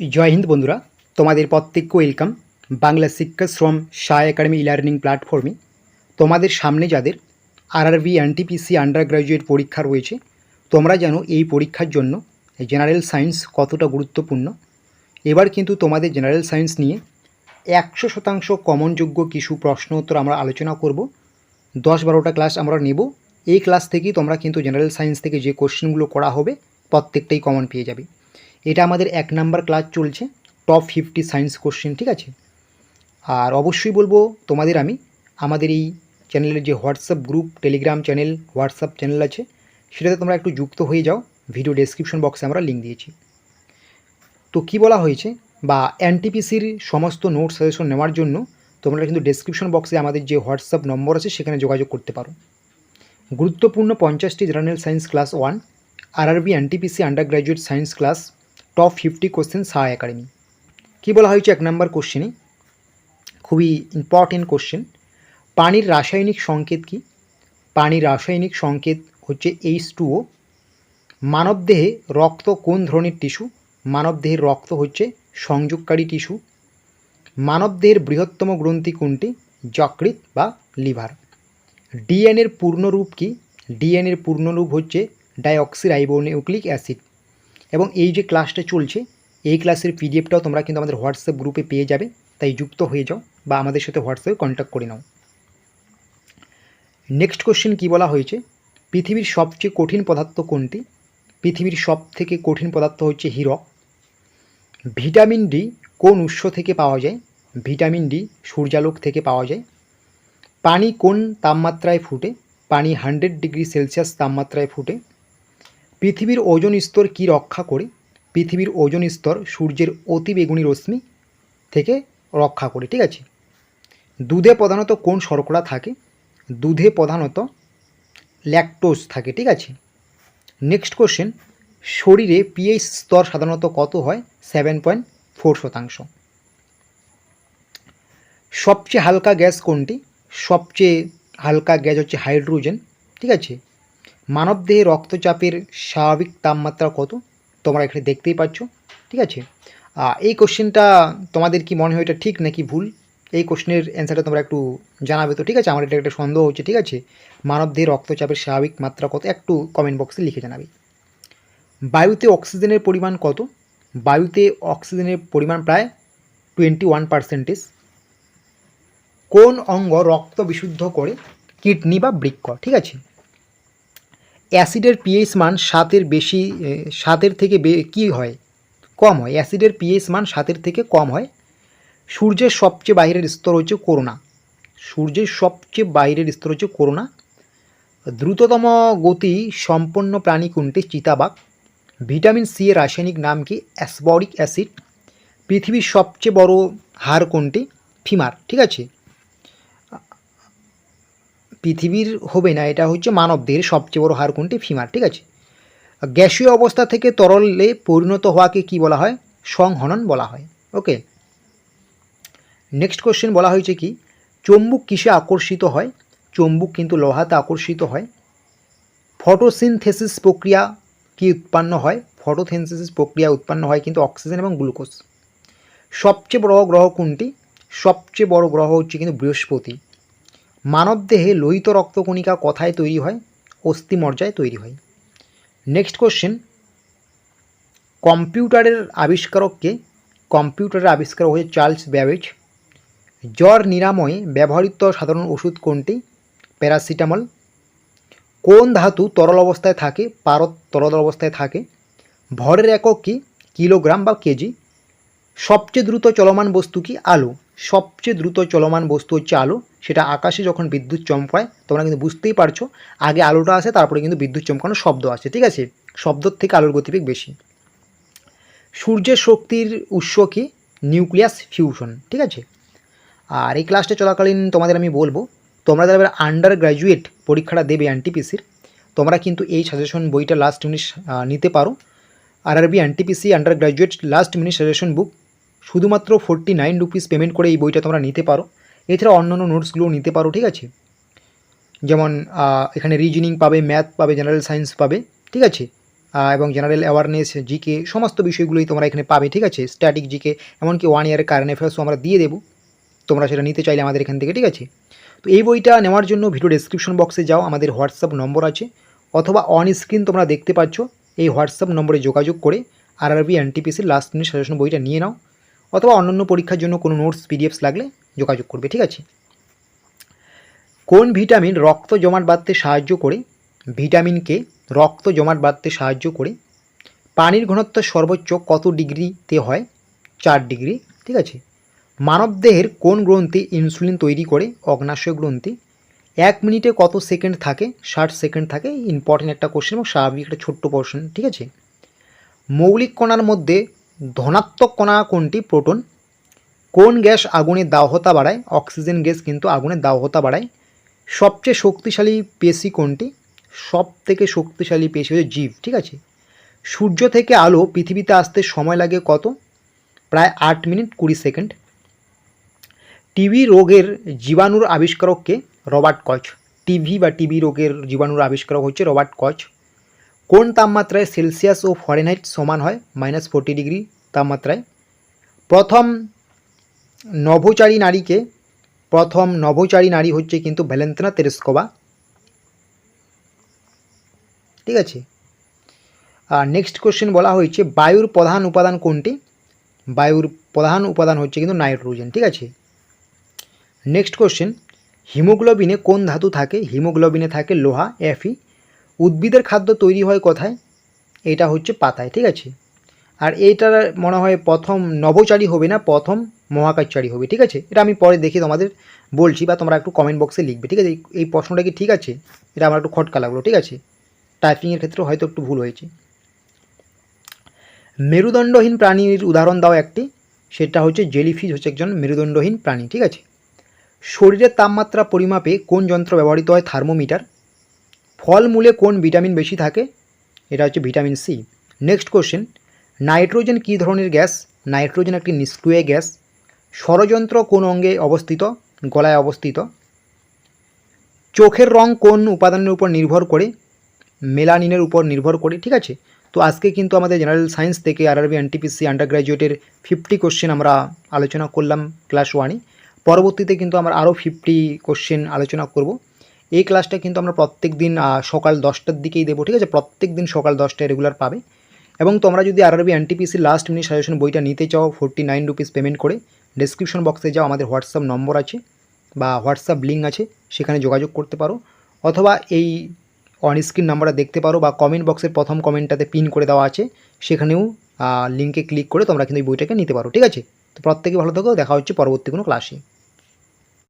জয় হিন্দ বন্ধুরা, তোমাদের প্রত্যেককে ওয়েলকাম বাংলা শিক্ষা শ্রম সায় একাডেমি লার্নিং প্ল্যাটফর্মে তোমাদের সামনে যাদের আরআরবি এনটিপিসি আন্ডার গ্র্যাজুয়েট পরীক্ষা রয়েছে, তোমরা জানো এই পরীক্ষার জন্য জেনারেল সায়েন্স কতটা গুরুত্বপূর্ণ। এবার কিন্তু তোমাদের জেনারেল সায়েন্স নিয়ে একশো শতাংশ কমনযোগ্য কিছু প্রশ্ন উত্তর আমরা আলোচনা করব। দশ বারোটা ক্লাস আমরা নেব। এই ক্লাস থেকেই তোমরা কিন্তু জেনারেল সায়েন্স থেকে যে কোশ্চেনগুলো করা হবে, প্রত্যেকটাই কমন পেয়ে যাবে। এটা আমাদের এক নাম্বার ক্লাস চলছে টপ ফিফটি সায়েন্স কোশ্চেন ঠিক আছে? আর অবশ্যই বলব তোমাদের আমি, আমাদের এই চ্যানেলের যে WhatsApp group Telegram channel WhatsApp channel আছে, সেটাতে তোমরা একটু যুক্ত হয়ে যাও ভিডিও ডেসক্রিপশন বক্সে আমরা লিঙ্ক দিয়েছি। তো কি বলা হয়েছে? বা এনটিপিসির সমস্ত নোট সাজেশন নেওয়ার জন্য তোমরা কিন্তু ডেসক্রিপশন বক্সে আমাদের যে হোয়াটসঅ্যাপ নম্বর আছে, সেখানে যোগাযোগ করতে পারো। গুরুত্বপূর্ণ পঞ্চাশটি general science class one RRB NTPC under graduate science class top fifty question Saha academy কী বলা হয়েছে এক নম্বর কোশ্চেনে খুবই ইম্পর্টেন্ট কোশ্চেন পানির রাসায়নিক সংকেত কি? পানির রাসায়নিক সংকেত হচ্ছে এইচ টুও মানবদেহে রক্ত কোন ধরনের টিস্যু মানবদেহের রক্ত হচ্ছে সংযোগকারী টিস্যু মানবদেহের বৃহত্তম গ্রন্থি কোনটি? যকৃৎ বা লিভার। ডিএনএর পূর্ণরূপ কি? ডিএনএর পূর্ণরূপ হচ্ছে ডাইঅক্সিরাইবোনিউক্লিক অ্যাসিড এবং এই যে ক্লাসটা চলছে, এই ক্লাসের পিডিএফটাও তোমরা কিন্তু আমাদের হোয়াটসঅ্যাপ গ্রুপে পেয়ে যাবে। তাই যুক্ত হয়ে যাও বা আমাদের সাথে হোয়াটসঅ্যাপে কন্ট্যাক্ট করে নাও। নেক্সট কোশ্চেন কী বলা হয়েছে? পৃথিবীর সবচেয়ে কঠিন পদার্থ কোনটি? পৃথিবীর সব থেকে কঠিন পদার্থ হচ্ছে হীরক। ভিটামিন ডি কোন উৎস থেকে পাওয়া যায়? ভিটামিন ডি সূর্যালোক থেকে পাওয়া যায়। পানি কোন তাপমাত্রায় ফুটে? পানি হান্ড্রেড ডিগ্রি সেলসিয়াস তাপমাত্রায় ফুটে। পৃথিবীর ওজন স্তর কী রক্ষা করে? পৃথিবীর ওজন স্তর সূর্যের অতি বেগুনি রশ্মি থেকে রক্ষা করে, ঠিক আছে? দুধে প্রধানত কোন শর্করা থাকে? দুধে প্রধানত ল্যাকটোজ থাকে, ঠিক আছে? নেক্সট কোশ্চেন শরীরে পিএইচ স্তর সাধারণত কত হয়? সেভেন পয়েন্ট ফোর শতাংশ। সবচেয়ে হালকা গ্যাস কোনটি? সবচেয়ে হালকা গ্যাস হচ্ছে হাইড্রোজেন ঠিক আছে? মানবদেহে রক্তচাপের স্বাভাবিক তাপমাত্রা কত? তোমরা এখানে দেখতেই পাচ্ছ, ঠিক আছে? এই কোশ্চেনটা তোমাদের কি মনে হয় এটা ঠিক নাকি ভুল? এই কোশ্চেনের অ্যান্সারটা তোমরা একটু জানাবে তো, ঠিক আছে? আমার এটা একটা সন্দেহ হচ্ছে, ঠিক আছে? মানবদেহে রক্তচাপের স্বাভাবিক মাত্রা কত? একটু কমেন্ট বক্সে লিখে জানাবে। বায়ুতে অক্সিজেনের পরিমাণ কত? বায়ুতে অক্সিজেনের পরিমাণ প্রায় টোয়েন্টি ওয়ান পার্সেন্টেজ কোন অঙ্গ রক্ত বিশুদ্ধ করে? কিডনি বা বৃক্ক, ঠিক আছে? অ্যাসিডের পিএইচ মান সাতের বেশি সাতের থেকে কি হয়? কম হয়। অ্যাসিডের পিএইচ মান সাতের থেকে কম হয়। সূর্যের সবচেয়ে বাইরের স্তর হচ্ছে করোনা। সূর্যের সবচেয়ে বাইরের স্তর হচ্ছে করোনা। দ্রুততম গতি সম্পন্ন প্রাণী কোনটি? চিতাবাঘ। ভিটামিন সি এর রাসায়নিক নাম কি? Ascorbic acid. পৃথিবীর সবচেয়ে বড় হাড় কোনটি? ফিমার। ঠিক আছে? পৃথিবীর হবে না, এটা হচ্ছে মানবদের সবচেয়ে বড় হার কোনটি? ফিমার, ঠিক আছে? গ্যাসীয় অবস্থা থেকে তরলে পরিণত হওয়াকে কি বলা হয়? সংহনন বলা হয়। ওকে? নেক্সট কোশ্চেন বলা হয়েছে কি? চম্বুক কিসে আকর্ষিত হয়? চম্বুক কিন্তু লোহাতে আকর্ষিত হয়। ফটোসিনথেসিস প্রক্রিয়া কি উৎপন্ন হয়? ফটোসিনথেসিস প্রক্রিয়া উৎপন্ন হয় কিন্তু অক্সিজেন এবং গ্লুকোজ। সবচেয়ে বড় গ্রহ কোনটি? সবচেয়ে বড় গ্রহ হচ্ছে কিন্তু বৃহস্পতি। মানবদেহে লোহিত রক্তকণিকা কথায় তৈরি হয় অস্থিমজ্জায় তৈরি হয়। নেক্সট কোশ্চেন কম্পিউটারের আবিষ্কারককে, কম্পিউটারের আবিষ্কারক হচ্ছে চার্লস ব্যাবেজ। জ্বর নিরাময়ে ব্যবহৃত সাধারণ ওষুধ কোনটি? প্যারাসিটামল। কোন ধাতু তরল অবস্থায় থাকে? পারদ তরল অবস্থায় থাকে। ভরের একক কি? কিলোগ্রাম বা কেজি। সবচেয়ে দ্রুত চলমান বস্তু কি? আলো। সবচেয়ে দ্রুত চলমান বস্তু হচ্ছে আলো। সেটা আকাশে যখন বিদ্যুৎ চমকায়, তোমরা কিন্তু বুঝতেই পারছ, আগে আলোটা আসে, তারপরে কিন্তু বিদ্যুৎ চমকানোর শব্দ আসে, ঠিক আছে? শব্দর থেকে আলোর গতিবেগ বেশি। সূর্যের শক্তির উৎস কি? নিউক্লিয়াস ফিউশন, ঠিক আছে? আর এই ক্লাসটা চলাকালীন তোমাদের আমি বলব, তোমরা যারা আন্ডার গ্র্যাজুয়েট পরীক্ষাটা দেবে এনটিপিসির তোমরা কিন্তু এই সাজেশন বইটা লাস্ট মিনিট নিতে পারো। আর RRB NTPC under graduate last minute suggestion book শুধুমাত্র ফোরটি নাইন রুপিস পেমেন্ট করে এই বইটা তোমরা নিতে পারো। এছাড়া অন্যান্য নোটসগুলো নিতে পারো, ঠিক আছে? যেমন এখানে রিজনিং পাবে ম্যাথ পাবে জেনারেল সায়েন্স পাবে, ঠিক আছে? এবং জেনারেল অ্যাওয়ারনেস জিকে সমস্ত বিষয়গুলোই তোমরা এখানে পাবে, ঠিক আছে? স্ট্যাটিক জিকে এমনকি ওয়ান ইয়ারের কারেন্ট অ্যাফেয়ার্সও আমরা দিয়ে দেবো। তোমরা সেটা নিতে চাইলে আমাদের এখান থেকে, ঠিক আছে? তো এই বইটা নেওয়ার জন্য ভিডিও ডেসক্রিপশন বক্সে যাও, আমাদের হোয়াটসঅ্যাপ নম্বর আছে। অথবা অন স্ক্রিন তোমরা দেখতে পাচ্ছ, এই হোয়াটসঅ্যাপ নম্বরে যোগাযোগ করে আরআরবি এনটিপিসির লাস্ট মিনিট সাজেশন বইটা নিয়ে নাও। অথবা অন্যান্য পরীক্ষার জন্য কোনো নোটস পিডিএফস লাগলে যোগাযোগ করবে, ঠিক আছে? কোন ভিটামিন রক্ত জমাট বাঁধতে সাহায্য করে? ভিটামিনকে রক্ত জমাট বাঁধতে সাহায্য করে। পানির ঘনত্ব সর্বোচ্চ কত ডিগ্রিতে হয়? চার ডিগ্রি, ঠিক আছে? মানবদেহের কোন গ্রন্থি ইনসুলিন তৈরি করে? অগ্নাশয় গ্রন্থি। এক মিনিটে কত সেকেন্ড থাকে? ষাট সেকেন্ড থাকে। ইম্পর্টেন্ট একটা কোশ্চেন এবং স্বাভাবিক একটা ছোট্ট পোর্শন, ঠিক আছে? মৌলিক কণার মধ্যে ধনাত্মক কণা কোনটি? প্রোটন। কোন গ্যাস আগুনের দাহতা বাড়ায়? অক্সিজেন গ্যাস কিন্তু আগুনের দাহতা বাড়ায়। সবচেয়ে শক্তিশালী পেশি কোনটি? সব থেকে শক্তিশালী পেশি হচ্ছে জীব, ঠিক আছে? সূর্য থেকে আলো পৃথিবীতে আসতে সময় লাগে কত? প্রায় আট মিনিট কুড়ি সেকেন্ড। টিবি রোগের জীবাণুর আবিষ্কারককে রবার্ট কচ। টিভি বা টিবি রোগের জীবাণুর আবিষ্কারক হচ্ছে রবার্ট কচ। কোন তাপমাত্রায় সেলসিয়াস ও ফরেনহাইট সমান হয়? মাইনাস ফোর্টি ডিগ্রি তাপমাত্রায়। প্রথম নভোচারী নারীকে প্রথম নভোচারী নারী হচ্ছে কিন্তু ভ্যালেন্তিনা তেরেস্কোবা ঠিক আছে? আর নেক্সট কোশ্চেন বলা হয়েছে, বায়ুর প্রধান উপাদান কোনটি? বায়ুর প্রধান উপাদান হচ্ছে কিন্তু নাইট্রোজেন, ঠিক আছে? নেক্সট কোশ্চেন হিমোগ্লোবিনে কোন ধাতু থাকে? হিমোগ্লোবিনে থাকে লোহা এফি উদ্ভিদের খাদ্য তৈরি হয় কোথায়? এটা হচ্ছে পাতায়, ঠিক আছে? আর এইটার মনে হয় প্রথম নভোচারী হবে না, প্রথম মহাকাশচারী হবে, ঠিক আছে? এটা আমি পরে দেখে তোমাদের বলছি বা তোমরা একটু কমেন্ট বক্সে লিখবে, ঠিক আছে? এই- প্রশ্নটা কি ঠিক আছে? এটা আমার একটু খটকা লাগল, ঠিক আছে? টাইপিংয়ের ক্ষেত্রে হয়তো একটু ভুল হয়েছে। মেরুদণ্ডহীন প্রাণীর উদাহরণ দাও একটি, সেটা হচ্ছে জেলিফিশ হচ্ছে একজন মেরুদণ্ডহীন প্রাণী, ঠিক আছে? শরীরের তাপমাত্রা পরিমাপে কোন যন্ত্র ব্যবহৃত হয়? থার্মোমিটার। ফলমূলে কোন ভিটামিন বেশি থাকে? এটা হচ্ছে vitamin C. Next question nitrogen কী ধরনের গ্যাস? নাইট্রোজেন একটি নিষ্ক্রিয় গ্যাস। ষড়যন্ত্র কোন অঙ্গে অবস্থিত? গলায় অবস্থিত। চোখের রং কোন উপাদানের উপর নির্ভর করে? মেলানিনের উপর নির্ভর করে, ঠিক আছে? তো আজকে কিন্তু আমাদের জেনারেল সায়েন্স থেকে আর আরআরবি এনটিপিসি আন্ডার গ্র্যাজুয়েটের ফিফটি কোশ্চেন আমরা আলোচনা করলাম ক্লাস ওয়ানে পরবর্তীতে কিন্তু আমরা আরও ফিফটি কোশ্চেন আলোচনা করব। এই ক্লাসটা কিন্তু আমরা প্রত্যেক দিন সকাল দশটার দিকেই দেবো, ঠিক আছে? প্রত্যেক দিন সকাল দশটায় রেগুলার পাবে। এবং তোমরা যদি আর RRB NTPC last minute suggestion বইটা নিতে চাও ফোরটি নাইন রুপিস পেমেন্ট করে ডেসক্রিপশন বক্সে যাও, আমাদের হোয়াটসঅ্যাপ নম্বর আছে বা হোয়াটসঅ্যাপ লিঙ্ক আছে, সেখানে যোগাযোগ করতে পারো। অথবা এই অনস্ক্রিন নাম্বারটা দেখতে পারো বা কমেন্ট বক্সের প্রথম কমেন্টটাতে পিন করে দেওয়া আছে, সেখানেও লিঙ্কে ক্লিক করে তোমরা কিন্তু এই বইটাকে নিতে পারো, ঠিক আছে? তো প্রত্যেকে ভালো থাকো, দেখা হচ্ছে পরবর্তী কোনো ক্লাসে